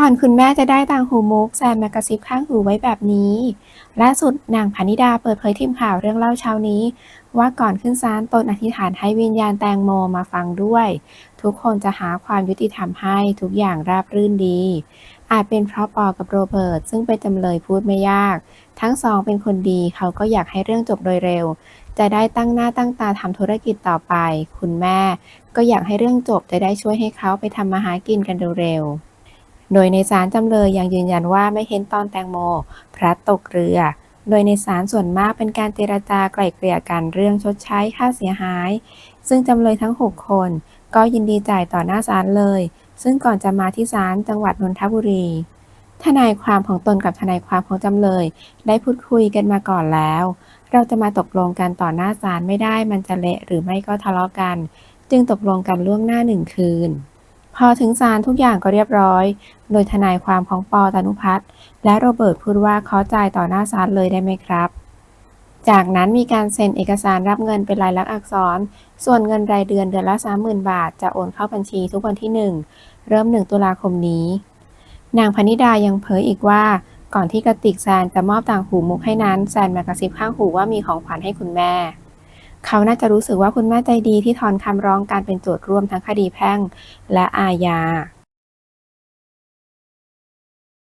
ก่อนคุณแม่จะได้ต่างหูมุกแซมมากระซิบข้างหูไว้แบบนี้ล่าสุดนางพานิดาเปิดเผยทีมข่าวเรื่องเล่าเช้านี้ ว่าก่อนขึ้นศาลตนอธิษฐานให้วิญญาณแตงโมมาฟังด้วย ทุกคนจะหาความยุติธรรมให้ทุกอย่างราบรื่นดี อาจเป็นเพราะปอกับโรเบิร์ตซึ่งเป็นจำเลยพูดไม่ยาก ทั้งสองเป็นคนดีเขาก็อยากให้เรื่องจบโดยเร็ว จะได้ตั้งหน้าตั้งตาทำธุรกิจต่อไป คุณแม่ ก็อยากให้เรื่องจบจะได้ช่วยให้เขาไปทำมาหากินกันเร็วๆ โดยในศาลจำเลยยังยืนยันว่าไม่เห็นตอนแตงโม พลัดตกเรือ โดยในศาลส่วนมากเป็นการเจรจาไกล่เกลี่ยกันเรื่องชดใช้ค่าเสียหาย ซึ่งจำเลยทั้ง 6 คน ก็ยินดีจ่ายต่อหน้าศาลเลย ซึ่งก่อนจะมาที่ศาลจังหวัดนนทบุรี ทนายความของตนกับทนายความของจำเลย ได้พูดคุยกันมาก่อนแล้ว เราจะมาตกลงกันต่อหน้าศาลไม่ได้มันจะเละหรือไม่ก็ทะเลาะกัน จึงตกลงกันล่วงหน้าหนึ่งคืน พอถึงศาลทุกอย่างก็เรียบร้อย โดยทนายความของปอตานุพัฒน์และโรเบิร์ตพูดว่าขอจ่ายต่อหน้าศาลเลยได้ไหมครับ จากนั้นมีการเซ็นเอกสารรับเงินเป็นลายลักษณ์อักษร ส่วนเงินรายเดือนเดือนละ 30,000 บาท จะโอนเข้าบัญชีทุกวันที่ 1 เริ่ม 1 ตุลาคมนี้ นางพนิดายังเผยอีกว่า ก่อนที่กระติกแซนจะมอบต่างหูมุกให้นั้นแซนมากระซิบข้างหูว่ามีของขวัญให้คุณแม่ เขาน่าจะรู้สึกว่าคุณแม่ใจดีที่ถอนคำร้องการเป็นโจทย์ร่วมทั้งคดีแพ่งและอาญา